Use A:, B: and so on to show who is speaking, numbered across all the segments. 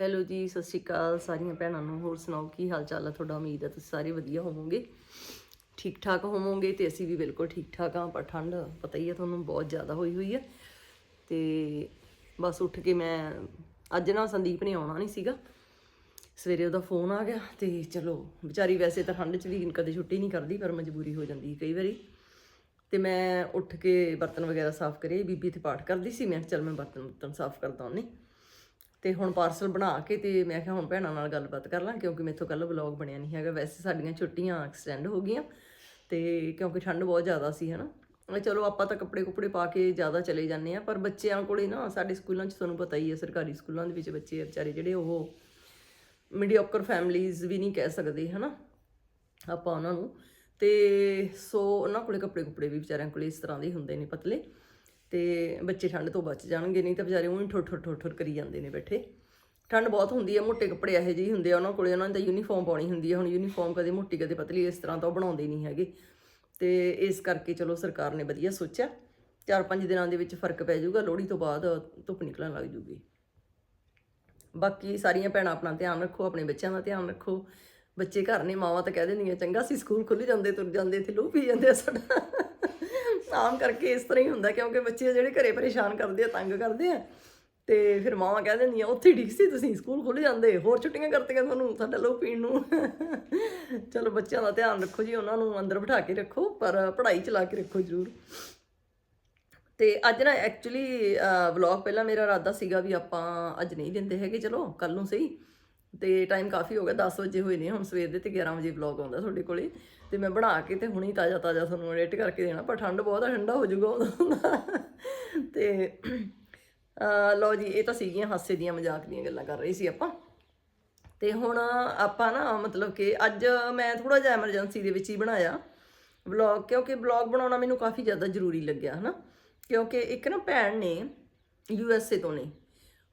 A: Hello ਜੀ, ਸਤਿ ਸ਼੍ਰੀ ਅਕਾਲ ਸਾਰੀਆਂ ਭੈਣਾਂ ਨੂੰ। ਹੋਰ ਸੁਣਾਓ, ਕੀ ਹਾਲ ਚਾਲ ਹੈ ਤੁਹਾਡਾ ਉਮੀਦ ਹੈ ਤੁਸੀਂ ਸਾਰੇ ਵਧੀਆ ਹੋਵੋਗੇ। ਠੀਕ ਠਾਕ ਹੋਵੋਗੇ ਤੇ ਅਸੀਂ ਵੀ ਬਿਲਕੁਲ ਠੀਕ ਠਾਕ ਹਾਂ, ਪਰ ਠੰਡ ਪਤਾ ਹੀ ਹੈ ਤੁਹਾਨੂੰ ਬਹੁਤ ਜ਼ਿਆਦਾ ਹੋਈ ਹੋਈ ਹੈ ਤੇ ਬਸ ਉੱਠ ਕੇ ਮੈਂ, ਅੱਜ ਨਾ ਸੰਦੀਪ ਨੇ ਆਉਣਾ ਨਹੀਂ ਸੀਗਾ। ਸਵੇਰੇ ਉਹਦਾ ਫੋਨ ਆ ਗਿਆ ਤੇ ਚਲੋ, ਵਿਚਾਰੀ ਵੈਸੇ ਤਾਂ ਠੰਡ 'ਚ ਵੀ ਕਦੇ ਛੁੱਟੀ ਨਹੀਂ ਕਰਦੀ, ਪਰ ਮਜਬੂਰੀ ਹੋ ਜਾਂਦੀ ਕਈ ਵਾਰੀ। ਤੇ ਮੈਂ ਉੱਠ ਕੇ ਬਰਤਨ ਵਗੈਰਾ ਸਾਫ਼ ਕਰੇ, ਬੀਬੀ ਤੇ ਪਾਠ ਕਰਦੀ ਸੀ, ਮੈਂ ਕਿਹਾ ਚੱਲ ਮੈਂ ਬਰਤਨ ਬਰਤਨ ਸਾਫ਼ ਕਰਦਾ ਉਹਨੇ। ਤੇ ਹੁਣ ਪਾਰਸਲ ਬਣਾ ਕੇ ਤੇ ਮੈਂ ਕਿਹਾ ਹੁਣ ਭੈਣਾਂ ਨਾਲ ਗੱਲਬਾਤ ਕਰ ਲਾਂ, ਕਿਉਂਕਿ ਮੇਥੋਂ ਕੱਲ ਵਲੌਗ ਬਣਿਆ ਨਹੀਂ ਹੈਗਾ, ਵੈਸੇ ਸਾਡੀਆਂ ਛੁੱਟੀਆਂ ਐਕਸਟੈਂਡ ਹੋ ਗਈਆਂ, ਤੇ ਕਿਉਂਕਿ ਠੰਡ ਬਹੁਤ ਜ਼ਿਆਦਾ ਸੀ, ਹਨਾ। ਮੈਂ ਚਲੋ ਆਪਾਂ ਤਾਂ ਕੱਪੜੇ ਕੁਪੜੇ ਪਾ ਕੇ ਜ਼ਿਆਦਾ ਚਲੇ ਜਾਂਦੇ ਆ ਪਰ ਬੱਚਿਆਂ ਕੋਲੇ ਨਾ ਸਾਡੇ ਸਕੂਲਾਂ 'ਚ ਤੁਹਾਨੂੰ ਪਤਾ ਹੀ ਹੈ, ਸਰਕਾਰੀ ਸਕੂਲਾਂ ਦੇ ਵਿੱਚ ਬੱਚੇ ਵਿਚਾਰੇ ਜਿਹੜੇ ਉਹ ਮੀਡੀਓਕਰ ਫੈਮਲੀਜ਼ ਵੀ ਨਹੀਂ ਕਹਿ ਸਕਦੇ, ਹਨਾ, ਆਪਾਂ ਉਹਨਾਂ ਨੂੰ। ਤੇ ਸੋ ਉਹਨਾਂ ਕੋਲੇ ਕੱਪੜੇ ਕੁਪੜੇ ਵੀ ਵਿਚਾਰਿਆਂ ਕੋਲੇ ਇਸ ਤਰ੍ਹਾਂ ਦੇ ਹੁੰਦੇ ਨੇ ਪਤਲੇ। ਤੇ ਬੱਚੇ ਠੰਡ ਤੋਂ ਬਚ ਜਾਣਗੇ, ਨਹੀਂ ਤਾਂ ਵਿਚਾਰੇ ਉਹੀ ਠੁਰ ਠੁਰ ਠੁਰ ਠੁਰ ਕਰੀ ਜਾਂਦੇ ਨੇ ਬੈਠੇ। ਠੰਡ ਬਹੁਤ ਹੁੰਦੀ ਹੈ ਮੋਟੇ ਕੱਪੜੇ ਇਹੋ ਜਿਹੇ ਹੁੰਦੇ ਆ, ਉਹਨਾਂ ਕੋਲੇ ਉਹਨਾਂ ਨੇ ਤਾਂ ਯੂਨੀਫਾਰਮ ਪਾਉਣੀ ਹੁੰਦੀ ਹੈ ਹੁਣ ਯੂਨੀਫਾਰਮ ਕਦੇ ਮੋਟੀ, ਕਦੇ ਪਤਲੀ, ਇਸ ਤਰ੍ਹਾਂ ਤਾਂ ਉਹ ਬਣਾਉਂਦੇ ਨਹੀਂ ਹੈਗੇ। ਤੇ ਇਸ ਕਰਕੇ ਚਲੋ ਸਰਕਾਰ ਨੇ ਵਧੀਆ ਸੋਚਿਆ। ਚਾਰ ਪੰਜ ਦਿਨਾਂ ਦੇ ਵਿੱਚ ਫ਼ਰਕ ਪੈ ਜਾਊਗਾ, ਲੋਹੜੀ ਤੋਂ ਬਾਅਦ ਧੁੱਪ ਨਿਕਲਣ ਲੱਗ ਜੂਗੀ। ਬਾਕੀ ਸਾਰੀਆਂ ਭੈਣਾਂ ਆਪਣਾ ਧਿਆਨ ਰੱਖੋ, ਆਪਣੇ ਬੱਚਿਆਂ ਦਾ ਧਿਆਨ ਰੱਖੋ। ਬੱਚੇ ਘਰ ਨੇ, ਮਾਵਾਂ ਤਾਂ ਕਹਿ ਦਿੰਦੀਆਂ, ਚੰਗਾ ਸੀ ਸਕੂਲ ਖੁੱਲ ਜਾਂਦੇ, ਤੁਰ ਜਾਂਦੇ ਤੇ ਲੋਹ ਪੀ ਜਾਂਦੇ ਆ ਸਾਡਾ। ਆਮ ਕਰਕੇ ਇਸ ਤਰ੍ਹਾਂ ਹੀ ਹੁੰਦਾ, ਕਿਉਂਕਿ ਬੱਚੇ ਜਿਹੜੇ ਘਰੇ ਪਰੇਸ਼ਾਨ ਕਰਦੇ ਆ, ਤੰਗ ਕਰਦੇ ਆ, ਤੇ ਫਿਰ ਮਾਵਾਂ ਕਹਿ ਦਿੰਦੀਆਂ, ਉੱਥੇ ਠੀਕ ਸੀ ਤੁਸੀਂ, ਸਕੂਲ ਖੁੱਲ ਜਾਂਦੇ, ਹੋਰ ਛੁੱਟੀਆਂ ਕਰਤੀਆਂ ਤੁਹਾਨੂੰ ਸਾਡਾ ਲੋ ਪੀਣ ਨੂੰ। ਚਲੋ ਬੱਚਿਆਂ ਦਾ ਧਿਆਨ ਰੱਖੋ ਜੀ, ਉਹਨਾਂ ਨੂੰ ਅੰਦਰ ਬਿਠਾ ਕੇ ਰੱਖੋ, ਪਰ ਪੜ੍ਹਾਈ ਚਲਾ ਕੇ ਰੱਖੋ ਜ਼ਰੂਰ। ਤੇ ਅੱਜ ਨਾ ਐਕਚੁਅਲੀ ਵਲੌਗ ਪਹਿਲਾਂ ਮੇਰਾ ਇਰਾਦਾ ਸੀਗਾ ਵੀ ਆਪਾਂ ਅੱਜ ਨਹੀਂ ਦਿੰਦੇ ਹੈਗੇ, ਚਲੋ ਕੱਲ ਨੂੰ ਸਹੀ, ਤੇ ਟਾਈਮ ਕਾਫੀ ਹੋ ਗਿਆ 10 ਵਜੇ ਹੋਏ ਨੇ, ਹੁਣ ਸਵੇਰ ਦੇ ਤੇ 11 ਵਜੇ ਵਲੌਗ ਆਉਂਦਾ ਤੁਹਾਡੇ ਕੋਲੇ। ਤੇ ਮੈਂ ਬਣਾ ਕੇ ਤੇ ਹੁਣੀ ਤਾਜ਼ਾ ਤਾਜ਼ਾ ਤੁਹਾਨੂੰ ਐਡਿਟ ਕਰਕੇ ਦੇਣਾ, ਪਰ ਠੰਡ ਬਹੁਤ ਆ, ਠੰਡਾ ਹੋ ਜਾਊਗਾ ਉਦੋਂ ਤੇ। ਅਹ, ਲਓ ਜੀ, ਇਹ ਤਾਂ ਸੀਗੀਆਂ ਹਾਸੇ ਦੀਆਂ ਮਜ਼ਾਕ ਦੀਆਂ ਗੱਲਾਂ ਕਰ ਰਹੀ ਸੀ ਆਪਾਂ। ਤੇ ਹੁਣ ਆਪਾਂ ਨਾ, ਮਤਲਬ ਕਿ ਅੱਜ ਮੈਂ ਥੋੜਾ ਜਿਹਾ ਐਮਰਜੈਂਸੀ ਦੇ ਵਿੱਚ ਹੀ ਬਣਾਇਆ ਵਲੌਗ ਕਿਉਂਕਿ ਵਲੌਗ ਬਣਾਉਣਾ ਮੈਨੂੰ ਕਾਫੀ ਜ਼ਿਆਦਾ ਜ਼ਰੂਰੀ ਲੱਗਿਆ, ਹਨਾ? ਕਿਉਂਕਿ ਇੱਕ ਨਾ ਭੈਣ ਨੇ ਯੂ ਐਸ ਏ ਤੋਂ ਨੇ।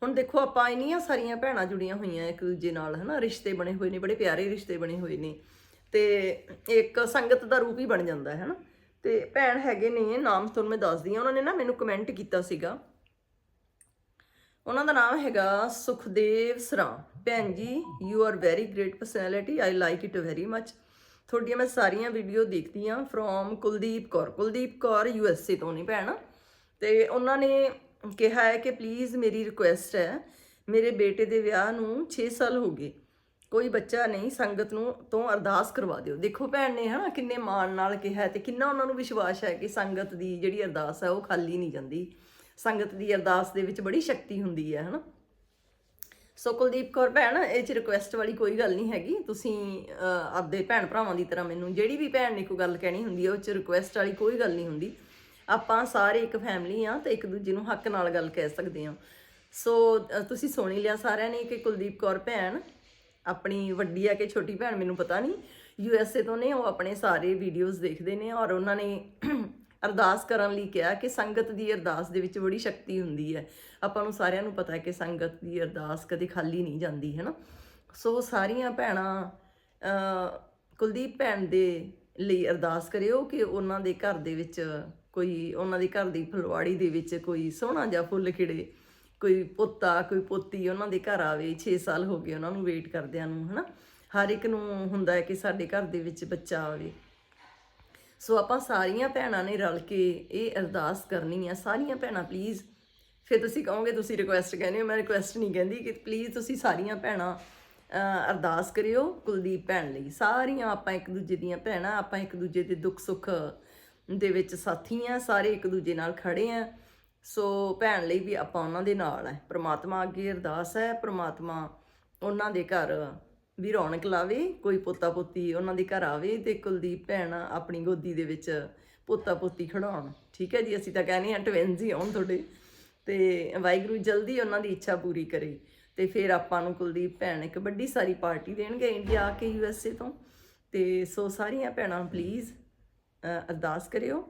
A: ਹੁਣ ਦੇਖੋ, ਆਪਾਂ ਇੰਨੀਆਂ ਸਾਰੀਆਂ ਭੈਣਾਂ ਜੁੜੀਆਂ ਹੋਈਆਂ ਇੱਕ ਦੂਜੇ ਨਾਲ, ਹਨਾ? ਰਿਸ਼ਤੇ ਬਣੇ ਹੋਏ ਨੇ, ਬੜੇ ਪਿਆਰੇ ਰਿਸ਼ਤੇ ਬਣੇ ਹੋਏ ਨੇ। ਤੇ ਇੱਕ ਸੰਗਤ ਦਾ ਰੂਪ ਹੀ ਬਣ ਜਾਂਦਾ ਹੈ ਨਾ। ਤੇ ਭੈਣ ਹੈਗੇ ਨੇ, ਨਾਮ ਤੁਹਾਨੂੰ ਮੈਂ ਦੱਸਦੀ ਹਾਂ। ਉਹਨਾਂ ਨੇ ਨਾ ਮੈਨੂੰ ਕਮੈਂਟ ਕੀਤਾ ਸੀਗਾ। ਉਹਨਾਂ ਦਾ ਨਾਮ ਹੈਗਾ ਸੁਖਦੇਵ ਸਰਾ। ਭੈਣ ਜੀ you are very great personality I like it very much ਤੁਹਾਡੀਆਂ ਮੈਂ ਸਾਰੀਆਂ ਵੀਡੀਓ ਦੇਖਦੀ ਆ from Kuldeep Kaur. Kuldeep Kaur U S A ਤੋਂ ਨਹੀਂ ਭੈਣ। ਤੇ ਉਹਨਾਂ ਨੇ ਕਿਹਾ ਹੈ ਕਿ ਪਲੀਜ਼ ਮੇਰੀ ਰਿਕੁਐਸਟ ਹੈ, ਮੇਰੇ ਬੇਟੇ ਦੇ ਵਿਆਹ ਨੂੰ 6 ਸਾਲ ਹੋ ਗਏ। ਕੋਈ ਬੱਚਾ ਨਹੀਂ, ਸੰਗਤ ਨੂੰ ਤੋਂ ਅਰਦਾਸ ਕਰਵਾ ਦਿਓ। ਦੇਖੋ ਭੈਣ ਨੇ ਹਨਾ ਕਿੰਨੇ ਮਾਣ ਨਾਲ ਕਿਹਾ ਤੇ ਕਿੰਨਾ ਉਹਨਾਂ ਨੂੰ ਵਿਸ਼ਵਾਸ ਹੈ ਕਿ ਸੰਗਤ ਦੀ ਜਿਹੜੀ ਅਰਦਾਸ ਹੈ ਉਹ ਖਾਲੀ ਨਹੀਂ ਜਾਂਦੀ। ਸੰਗਤ ਦੀ ਅਰਦਾਸ ਦੇ ਵਿੱਚ ਬੜੀ ਸ਼ਕਤੀ ਹੁੰਦੀ ਹੈ ਹਨਾ। ਸੋ ਕੁਲਦੀਪ ਕੌਰ ਭੈਣ, ਇਹ ਚ ਰਿਕੁਐਸਟ ਵਾਲੀ ਕੋਈ ਗੱਲ ਨਹੀਂ ਹੈਗੀ। ਤੁਸੀਂ ਆਪਦੇ ਭੈਣ ਭਰਾਵਾਂ ਦੀ ਤਰ੍ਹਾਂ ਮੈਨੂੰ ਜਿਹੜੀ ਵੀ ਭੈਣ ਨੇ ਕੋਈ ਗੱਲ ਕਹਿਣੀ ਹੁੰਦੀ ਹੈ, ਉਹ ਚ ਰਿਕੁਐਸਟ ਵਾਲੀ ਕੋਈ ਗੱਲ ਨਹੀਂ ਹੁੰਦੀ। ਆਪਾਂ ਸਾਰੇ ਇੱਕ ਫੈਮਿਲੀ ਆ ਤੇ ਇੱਕ ਦੂਜੇ ਨੂੰ ਹੱਕ ਨਾਲ ਗੱਲ ਕਹਿ ਸਕਦੇ ਹਾਂ। ਸੋ ਤੁਸੀਂ ਸੁਣੀ ਲਿਆ ਸਾਰਿਆਂ ਨੇ ਕਿ ਕੁਲਦੀਪ ਕੌਰ ਭੈਣ ਆਪਣੀ ਵੱਡੀ ਆ ਕਿ ਛੋਟੀ ਭੈਣ ਮੈਨੂੰ ਪਤਾ ਨਹੀਂ ਯੂ ਐਸ ਏ ਤੋਂ ਨੇ, ਉਹ ਆਪਣੇ ਸਾਰੇ ਵੀਡੀਓਜ਼ ਦੇਖਦੇ ਨੇ ਔਰ ਉਹਨਾਂ ਨੇ ਅਰਦਾਸ ਕਰਨ ਲਈ ਕਿਹਾ ਕਿ ਸੰਗਤ ਦੀ ਅਰਦਾਸ ਦੇ ਵਿੱਚ ਬੜੀ ਸ਼ਕਤੀ ਹੁੰਦੀ ਹੈ। ਆਪਾਂ ਨੂੰ ਸਾਰਿਆਂ ਨੂੰ ਪਤਾ ਹੈ ਕਿ ਸੰਗਤ ਦੀ ਅਰਦਾਸ ਕਦੇ ਖਾਲੀ ਨਹੀਂ ਜਾਂਦੀ ਹੈ ਨਾ ਸੋ ਸਾਰੀਆਂ ਭੈਣਾਂ ਕੁਲਦੀਪ ਭੈਣ ਦੇ ਲਈ ਅਰਦਾਸ ਕਰਿਓ ਕਿ ਉਹਨਾਂ ਦੇ ਘਰ ਦੇ ਵਿੱਚ ਕੋਈ, ਉਹਨਾਂ ਦੇ ਘਰ ਦੀ ਫਲਵਾੜੀ ਦੇ ਵਿੱਚ ਕੋਈ ਸੋਹਣਾ ਜਿਹਾ ਫੁੱਲ ਖਿੜੇ। ਕੋਈ ਪੋਤਾ, ਕੋਈ ਪੋਤੀ ਉਹਨਾਂ ਦੇ ਘਰ ਆਵੇ 6 ਸਾਲ ਹੋ ਗਏ ਉਹਨਾਂ ਨੂੰ ਵੇਟ ਕਰਦਿਆਂ ਨੂੰ, ਹਨਾ? ਹਰ ਇੱਕ ਨੂੰ ਹੁੰਦਾ ਹੈ ਕਿ ਸਾਡੇ ਘਰ ਦੇ ਵਿੱਚ ਬੱਚਾ ਆਵੇ। ਸੋ ਆਪਾਂ ਸਾਰੀਆਂ ਭੈਣਾਂ ਨੇ ਰਲ ਕੇ ਇਹ ਅਰਦਾਸ ਕਰਨੀ ਆ। ਸਾਰੀਆਂ ਭੈਣਾਂ ਪਲੀਜ਼ ਫਿਰ ਤੁਸੀਂ ਕਹੋਗੇ, ਤੁਸੀਂ ਰਿਕੁਐਸਟ ਕਹਿੰਦੇ ਹੋ। ਮੈਂ ਰਿਕੁਐਸਟ ਨਹੀਂ ਕਹਿੰਦੀ ਕਿ ਪਲੀਜ਼ ਤੁਸੀਂ ਸਾਰੀਆਂ ਭੈਣਾਂ ਅਰਦਾਸ ਕਰਿਓ ਕੁਲਦੀਪ ਭੈਣ ਲਈ। ਸਾਰੀਆਂ ਆਪਾਂ ਇੱਕ ਦੂਜੇ ਦੀਆਂ ਭੈਣਾਂ, ਆਪਾਂ ਇੱਕ ਦੂਜੇ ਦੇ ਦੁੱਖ ਸੁੱਖ ਦੇ ਵਿੱਚ ਸਾਥੀ ਆ, ਸਾਰੇ ਇੱਕ ਦੂਜੇ ਨਾਲ ਖੜੇ ਆ। ਸੋ ਭੈਣ ਲਈ ਵੀ ਆਪਾਂ ਉਹਨਾਂ ਦੇ ਨਾਲ ਹੈ। ਪ੍ਰਮਾਤਮਾ ਅੱਗੇ ਅਰਦਾਸ ਹੈ, ਪ੍ਰਮਾਤਮਾ ਉਹਨਾਂ ਦੇ ਘਰ ਵੀ ਰੌਣਕ ਲਾਵੇ, ਕੋਈ ਪੋਤਾ ਪੋਤੀ ਉਹਨਾਂ ਦੇ ਘਰ ਆਵੇ ਤੇ ਕੁਲਦੀਪ ਭੈਣ ਆਪਣੀ ਗੋਦੀ ਦੇ ਵਿੱਚ ਪੋਤਾ ਪੋਤੀ ਖੜਾਉਣ। ਠੀਕ ਹੈ ਜੀ, ਅਸੀਂ ਤਾਂ ਕਹਿੰਦੇ ਹਾਂ ਟਵਿੰਸ ਹੀ ਆਉਣ ਤੁਹਾਡੇ। ਤੇ ਵਾਹਿਗੁਰੂ ਜਲਦੀ ਉਹਨਾਂ ਦੀ ਇੱਛਾ ਪੂਰੀ ਕਰੇ ਤੇ ਫਿਰ ਆਪਾਂ ਨੂੰ ਕੁਲਦੀਪ ਭੈਣ ਇੱਕ ਵੱਡੀ ਸਾਰੀ ਪਾਰਟੀ ਦੇਣਗੇ ਇੰਡੀਆ ਆ ਕੇ ਯੂ ਐਸ ਏ ਤੋਂ। ਤੇ ਸੋ ਸਾਰੀਆਂ ਭੈਣਾਂ ਪਲੀਜ਼ ਅਰਦਾਸ ਕਰਿਓ।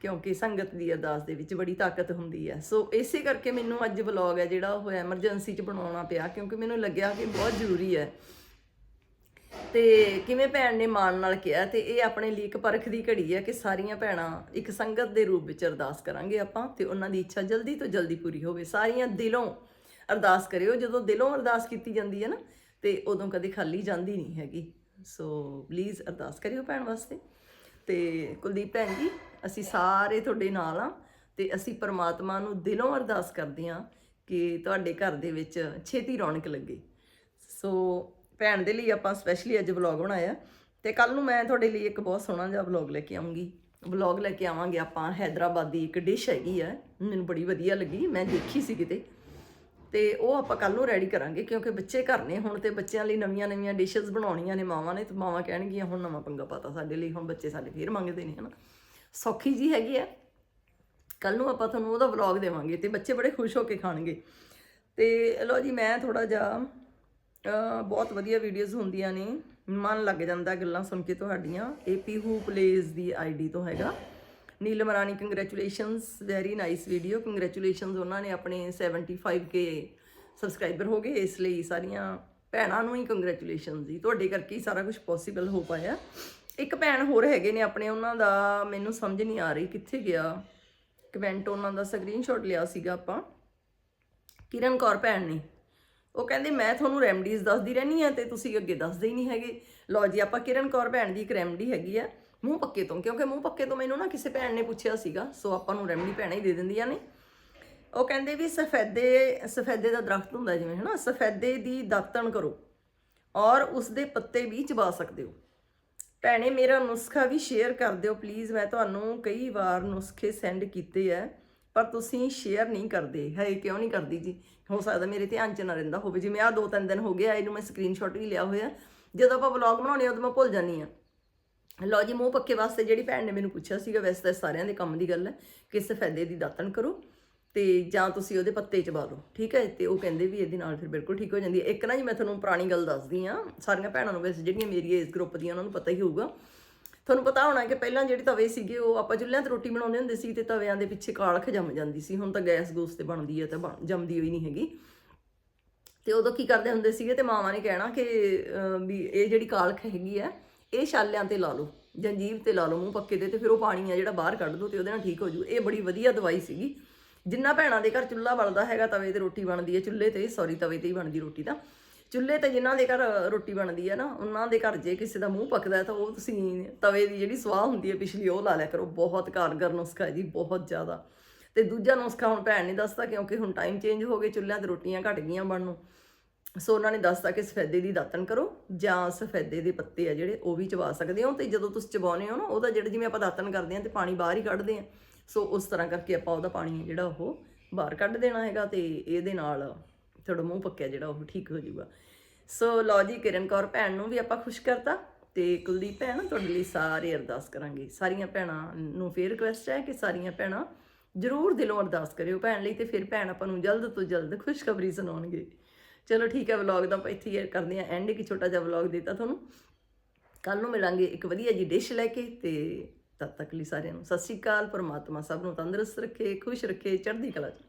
A: ਕਿਉਂਕਿ ਸੰਗਤ ਦੀ ਅਰਦਾਸ ਦੇ ਵਿੱਚ ਬੜੀ ਤਾਕਤ ਹੁੰਦੀ ਹੈ। ਸੋ ਇਸੇ ਕਰਕੇ ਮੈਨੂੰ ਅੱਜ ਵਲੌਗ ਹੈ ਜਿਹੜਾ ਉਹ ਐਮਰਜੈਂਸੀ 'ਚ ਬਣਾਉਣਾ ਪਿਆ, ਕਿਉਂਕਿ ਮੈਨੂੰ ਲੱਗਿਆ ਕਿ ਬਹੁਤ ਜ਼ਰੂਰੀ ਹੈ। ਤੇ ਕਿਵੇਂ ਭੈਣ ਨੇ ਮਾਣ ਨਾਲ ਕਿਹਾ ਤੇ ਇਹ ਆਪਣੇ ਲਈ ਇੱਕ ਪਰਖ ਦੀ ਘੜੀ ਹੈ ਕਿ ਸਾਰੀਆਂ ਭੈਣਾਂ ਇੱਕ ਸੰਗਤ ਦੇ ਰੂਪ ਵਿੱਚ ਅਰਦਾਸ ਕਰਾਂਗੇ ਆਪਾਂ ਤੇ ਉਹਨਾਂ ਦੀ ਇੱਛਾ ਜਲਦੀ ਤੋਂ ਜਲਦੀ ਪੂਰੀ ਹੋਵੇ। ਸਾਰੀਆਂ ਦਿਲੋਂ ਅਰਦਾਸ ਕਰਿਓ, ਜਦੋਂ ਦਿਲੋਂ ਅਰਦਾਸ ਕੀਤੀ ਜਾਂਦੀ ਹੈ ਨਾ, ਤੇ ਉਦੋਂ ਕਦੇ ਖਾਲੀ ਜਾਂਦੀ ਨਹੀਂ ਹੈਗੀ। ਸੋ ਪਲੀਜ਼ ਅਰਦਾਸ ਕਰਿਓ ਭੈਣ ਵਾਸਤੇ। ਤੇ ਕੁਲਦੀਪ ਭੈਣ ਜੀ, ਅਸੀਂ ਸਾਰੇ ਤੁਹਾਡੇ ਨਾਲ ਆ ਤੇ ਅਸੀਂ ਪਰਮਾਤਮਾ ਨੂੰ ਦਿਲੋਂ ਅਰਦਾਸ ਕਰਦੇ ਹਾਂ ਕਿ ਤੁਹਾਡੇ ਘਰ ਦੇ ਵਿੱਚ ਛੇਤੀ ਰੌਣਕ ਲੱਗੇ। ਸੋ ਭੈਣ ਦੇ ਲਈ ਆਪਾਂ ਸਪੈਸ਼ਲੀ ਅੱਜ ਵਲੌਗ ਬਣਾਇਆ ਤੇ ਕੱਲ ਨੂੰ ਮੈਂ ਤੁਹਾਡੇ ਲਈ ਇੱਕ ਬਹੁਤ ਸੋਹਣਾ ਜਿਹਾ ਵਲੌਗ ਲੈ ਕੇ ਆਉਂਗੀ ਵਲੌਗ ਲੈ ਕੇ ਆਵਾਂਗੇ ਆਪਾਂ, ਹੈਦਰਾਬਾਦ ਦੀ ਇੱਕ ਡਿਸ਼ ਹੈਗੀ ਆ, ਮੈਨੂੰ ਬੜੀ ਵਧੀਆ ਲੱਗੀ, ਮੈਂ ਦੇਖੀ ਸੀ ਕਿਤੇ। ਤੇ ਉਹ ਆਪਾਂ ਕੱਲ ਨੂੰ ਰੈਡੀ ਕਰਾਂਗੇ ਕਿਉਂਕਿ ਬੱਚੇ ਘਰ ਨੇ ਹੁਣ ਤੇ ਬੱਚਿਆਂ ਲਈ ਨਵੀਆਂ ਨਵੀਆਂ ਡਿਸ਼ਸ ਬਣਾਉਣੀਆਂ ਨੇ ਮਾਵਾਂ ਨੇ ਤੇ ਮਾਵਾਂ ਕਹਿਣਗੀਆਂ, ਹੁਣ ਨਵਾਂ ਪੰਗਾ ਪਾਤਾ ਸਾਡੇ ਲਈ, ਹੁਣ ਬੱਚੇ ਸਾਡੇ ਫੇਰ ਮੰਗਦੇ ਨੇ ਹਨਾ। ਸੌਖੀ ਜੀ ਹੈਗੀ ਆ। ਕੱਲ ਨੂੰ ਆਪਾਂ ਤੁਹਾਨੂੰ ਉਹਦਾ ਵਲੌਗ ਦੇਵਾਂਗੇ ਤੇ ਬੱਚੇ ਬੜੇ ਖੁਸ਼ ਹੋ ਕੇ ਖਾਣਗੇ। ਤੇ ਲਓ ਜੀ, ਮੈਂ ਥੋੜਾ ਜਿਹਾ ਬਹੁਤ ਵਧੀਆ ਵੀਡੀਓਜ਼ ਹੁੰਦੀਆਂ ਨੇ। ਮਨ ਲੱਗ ਜਾਂਦਾ ਗੱਲਾਂ ਸੁਣ ਕੇ ਤੁਹਾਡੀਆਂ। ਏਪੀ ਹੂ ਪਲੇਜ਼ ਦੀ ਆਈਡੀ ਤੋਂ ਹੈਗਾ। Neelam Rani congratulations very nice video congratulations ਉਹਨਾਂ ਨੇ ਆਪਣੇ 75k ਸਬਸਕ੍ਰਾਈਬਰ ਹੋ ਗਏ, ਇਸ ਲਈ ਸਾਰੀਆਂ ਭੈਣਾਂ ਨੂੰ ਹੀ ਕੰਗ੍ਰੈਚੁਲੇਸ਼ਨਸ ਜੀ। ਤੁਹਾਡੇ ਕਰਕੇ ਹੀ ਸਾਰਾ ਕੁਝ ਪੋਸੀਬਲ ਹੋ ਪਾਇਆ। ਇੱਕ ਭੈਣ ਹੋਰ ਹੈਗੇ ਨੇ ਆਪਣੇ, ਉਹਨਾਂ ਦਾ ਮੈਨੂੰ ਸਮਝ ਨਹੀਂ ਆ ਰਹੀ ਕਿੱਥੇ ਗਿਆ। ਕਮੈਂਟ ਉਹਨਾਂ ਦਾ ਸਕਰੀਨਸ਼ਾਟ ਲਿਆ ਸੀਗਾ ਆਪਾਂ। ਕਿਰਨ ਕੌਰ ਭੈਣ ਨੇ। ਉਹ ਕਹਿੰਦੇ, ਮੈਂ ਤੁਹਾਨੂੰ ਰੈਮਡੀਜ਼ ਦੱਸਦੀ ਰਹਿਣੀ ਆ ਤੇ ਤੁਸੀਂ ਅੱਗੇ ਦੱਸਦੇ ਹੀ ਨਹੀਂ ਹੈਗੇ। ਲਓ ਜੀ, ਆਪਾਂ ਕਿਰਨ ਕੌਰ ਭੈਣ ਦੀ ਇੱਕ ਰੈਮਡੀ ਹੈਗੀ ਆ, ਮੂੰਹ ਪੱਕੇ ਤੋਂ, ਕਿਉਂਕਿ ਮੂੰਹ ਪੱਕੇ ਤੋਂ ਮੈਨੂੰ ਨਾ ਕਿਸੇ ਭੈਣ ਨੇ ਪੁੱਛਿਆ ਸੀਗਾ, ਸੋ ਆਪਾਂ ਨੂੰ ਰੈਮਡੀ ਭੈਣਾਂ ਹੀ ਦੇ ਦਿੰਦੀਆਂ ਨੇ। ਉਹ ਕਹਿੰਦੇ ਵੀ ਸਫੈਦੇ ਸਫੈਦੇ ਦਾ ਦਰਖਤ ਹੁੰਦਾ ਜਿਵੇਂ, ਹਨਾ, ਸਫੈਦੇ ਦੀ ਦਾਤਣ ਕਰੋ ਔਰ ਉਸ ਦੇ ਪੱਤੇ ਵੀ ਚਬਾ ਸਕਦੇ ਹੋ। ਭੈਣੇ, ਮੇਰਾ ਨੁਸਖਾ ਵੀ ਸ਼ੇਅਰ ਕਰ ਦਿਓ ਪਲੀਜ਼ ਮੈਂ ਤੁਹਾਨੂੰ ਕਈ ਵਾਰ ਨੁਸਖੇ ਸੈਂਡ ਕੀਤੇ ਐ ਪਰ ਤੁਸੀਂ ਸ਼ੇਅਰ ਨਹੀਂ ਕਰਦੇ ਹੈ ਕਿਉਂ ਨਹੀਂ ਕਰਦੀ ਜੀ? ਹੋ ਸਕਦਾ ਮੇਰੇ ਧਿਆਨ 'ਚ ਨਾ ਰਹਿੰਦਾ ਹੋਵੇ, ਜਿਵੇਂ ਆ ਦੋ ਤਿੰਨ ਦਿਨ ਹੋ ਗਿਆ ਇਹਨੂੰ ਮੈਂ ਸਕਰੀਨਸ਼ਾਟ ਵੀ ਲਿਆ ਹੋਇਆ। ਜਦੋਂ ਆਪਾਂ ਵਲੌਗ ਬਣਾਉਣੇ ਆ ਉਦੋਂ ਮੈਂ ਭੁੱਲ ਜਾਂਦੀ ਆ ਲਓ ਜੀ, ਮੂੰਹ ਪੱਕੇ ਵਾਸਤੇ ਜਿਹੜੀ ਭੈਣ ਨੇ ਮੈਨੂੰ ਪੁੱਛਿਆ ਸੀਗਾ, ਵੈਸੇ ਤਾਂ ਸਾਰਿਆਂ ਦੇ ਕੰਮ ਦੀ ਗੱਲ ਹੈ, ਕਿ ਸਫੈਦੇ ਦੀ ਦਾਤਣ ਕਰੋ ਤੇ ਜਾਂ ਤੁਸੀਂ ਉਹਦੇ ਪੱਤੇ ਚਬਾ ਲਓ, ਠੀਕ ਹੈ? ਤੇ ਉਹ ਕਹਿੰਦੇ ਵੀ ਇਹਦੇ ਨਾਲ ਫਿਰ ਬਿਲਕੁਲ ਠੀਕ ਹੋ ਜਾਂਦੀ ਹੈ। ਇੱਕ ਨਾ ਜੀ, ਮੈਂ ਤੁਹਾਨੂੰ ਪੁਰਾਣੀ ਗੱਲ ਦੱਸਦੀ ਆ ਸਾਰੀਆਂ ਭੈਣਾਂ ਨੂੰ ਵੈਸੇ ਜਿਹੜੀਆਂ ਮੇਰੀ ਏਜ ਗਰੁੱਪ ਦੀਆਂ, ਉਹਨਾਂ ਨੂੰ ਪਤਾ ਹੀ ਹੋਊਗਾ। ਤੁਹਾਨੂੰ ਪਤਾ ਹੋਣਾ ਕਿ ਪਹਿਲਾਂ ਜਿਹੜੇ ਤਵੇ ਸੀਗੇ ਉਹ ਆਪਾਂ ਚੁੱਲ੍ਹਿਆਂ ਤੇ ਰੋਟੀ ਬਣਾਉਂਦੇ ਹੁੰਦੇ ਸੀ ਤੇ ਤਵਿਆਂ ਦੇ ਪਿੱਛੇ ਕਾਲਖ ਜੰਮ ਜਾਂਦੀ ਸੀ। ਹੁਣ ਤਾਂ ਗੈਸ ਗੂਸ ਤੇ ਬਣਦੀ ਹੈ ਤਾਂ ਬਣ- ਜੰਮਦੀ ਹੋਈ ਨਹੀਂ ਹੈਗੀ। ਤੇ ਉਦੋਂ ਕੀ ਕਰਦੇ ਹੁੰਦੇ ਸੀਗੇ ਤੇ ਮਾਵਾਂ ਨੇ ਕਹਿਣਾ ਕਿ ਵੀ ਇਹ ਜਿਹੜੀ ਕਾਲਖ ਹੈਗੀ ਆ, ਇਹ ਛਾਲਿਆਂ ਤੇ ਲਾ ਲਓ, ਜੰਜੀਰ ਤੇ ਲਾ ਲਓ ਮੂੰਹ ਪੱਕੇ ਤੇ ਤੇ ਫਿਰ ਉਹ ਪਾਣੀ ਆ ਜਿਹੜਾ ਬਾਹਰ ਕੱਢ ਦੋ ਤੇ ਉਹਦੇ ਨਾਲ ਠੀਕ ਹੋ ਜੂ। ਇਹ ਬੜੀ ਵਧੀਆ ਦਵਾਈ ਸੀਗੀ। ਜਿੰਨਾ ਭੈਣਾਂ ਦੇ ਘਰ ਚੁੱਲ੍ਹਾ ਬਲਦਾ ਹੈਗਾ, ਤਵੇ ਤੇ ਰੋਟੀ ਬਣਦੀ ਹੈ ਚੁੱਲ੍ਹੇ ਤੇ ਸੌਰੀ ਤਵੇ ਤੇ ਹੀ ਬਣਦੀ ਰੋਟੀ ਤਾਂ। ਚੁੱਲ੍ਹੇ ਤੇ ਜਿਨ੍ਹਾਂ ਦੇ ਘਰ ਰੋਟੀ ਬਣਦੀ ਹੈ ਨਾ, ਉਹਨਾਂ ਦੇ ਘਰ ਜੇ ਕਿਸੇ ਦਾ ਮੂੰਹ ਪੱਕਦਾ ਤਾਂ ਉਹ ਤੁਸੀਂ ਤਵੇ ਦੀ ਜਿਹੜੀ ਸਵਾਹ ਹੁੰਦੀ ਹੈ ਪਿਛਲੀ, ਉਹ ਲਾ ਲਿਆ ਕਰੋ। ਬਹੁਤ ਕਾਰਗਰ ਨੁਸਖਾ ਹੈ ਜੀ, ਬਹੁਤ ਜ਼ਿਆਦਾ। ਤੇ ਦੂਜਾ ਨੁਸਖਾ ਹੁਣ ਭੈਣ ਨੇ ਦੱਸਦਾ ਕਿਉਂਕਿ ਹੁਣ ਟਾਈਮ ਚੇਂਜ ਹੋ ਗਏ, ਚੁੱਲ੍ਹਿਆਂ ਤੇ ਰੋਟੀਆਂ ਘਟ ਗਈਆਂ ਬਣਨ ਨੂੰ। ਸੋ ਉਹਨਾਂ ਨੇ ਦੱਸਤਾ ਕਿ ਸਫੈਦੇ ਦੀ ਦਾਤਣ ਕਰੋ ਜਾਂ ਸਫੈਦੇ ਦੇ ਪੱਤੇ ਆ ਜਿਹੜੇ, ਉਹ ਵੀ ਚਬਾ ਸਕਦੇ ਹੋ। ਤੇ ਜਦੋਂ ਤੁਸੀਂ ਚਬਾਉਨੇ ਹੋ ਨਾ, ਉਹਦਾ ਜਿਹੜਾ ਜਿਵੇਂ ਆਪਾਂ ਦਾਤਣ ਕਰਦੇ ਹਾਂ ਤੇ ਪਾਣੀ ਬਾਹਰ ਹੀ ਕੱਢਦੇ ਹਾਂ। ਸੋ ਉਸ ਤਰ੍ਹਾਂ ਕਰਕੇ ਆਪਾਂ ਉਹਦਾ ਪਾਣੀ ਜਿਹੜਾ ਉਹ ਬਾਹਰ ਕੱਢ ਦੇਣਾ ਹੈਗਾ ਤੇ ਇਹਦੇ ਨਾਲ ਤੁਹਾਡਾ ਮੂੰਹ ਪੱਕਿਆ ਜਿਹੜਾ ਉਹ ਠੀਕ ਹੋ ਜਾਊਗਾ। ਸੋ ਲਓ ਜੀ, ਕਿਰਨ ਕੌਰ ਭੈਣ ਨੂੰ ਵੀ ਆਪਾਂ ਖੁਸ਼ ਕਰਤਾ ਤੇ ਕੁਲਦੀਪ ਭੈਣ ਤੁਹਾਡੇ ਲਈ ਸਾਰੇ ਅਰਦਾਸ ਕਰਾਂਗੇ। ਸਾਰੀਆਂ ਭੈਣਾਂ ਨੂੰ ਫੇਰ ਰਿਕੁਐਸਟ ਹੈ ਕਿ ਸਾਰੀਆਂ ਭੈਣਾਂ ਜਰੂਰ ਦਿਲੋਂ ਅਰਦਾਸ ਕਰਿਓ। ਭੈਣ ਲਈ ਤੇ ਫਿਰ ਭੈਣ ਆਪਾਂ ਨੂੰ ਜਲਦ ਤੋਂ ਜਲਦ ਖੁਸ਼ਖਬਰੀ ਸੁਣਾਉਣਗੇ। ਚਲੋ ਠੀਕ ਹੈ ਵਲੌਗ ਦਾ ਆਪਾਂ ਇੱਥੇ ਹੀ ਕਰਦੇ ਹਾਂ ਐਂਡ ਇੱਕ ਛੋਟਾ ਜਿਹਾ ਵਲੌਗ ਦਿੱਤਾ ਤੁਹਾਨੂੰ। ਕੱਲ ਨੂੰ ਮਿਲਾਂਗੇ ਇੱਕ ਵਧੀਆ ਜੀ ਡਿਸ਼ ਲੈ ਕੇ ਤੇ ਤਦ ਤੱਕ ਲਈ ਸਾਰਿਆਂ ਨੂੰ ਸਤਿ ਸ਼੍ਰੀ ਅਕਾਲ, ਪਰਮਾਤਮਾ ਸਭ ਨੂੰ ਤੰਦਰੁਸਤ ਰੱਖੇ, ਖੁਸ਼ ਰੱਖੇ, ਚੜ੍ਹਦੀ ਕਲਾ ਚ।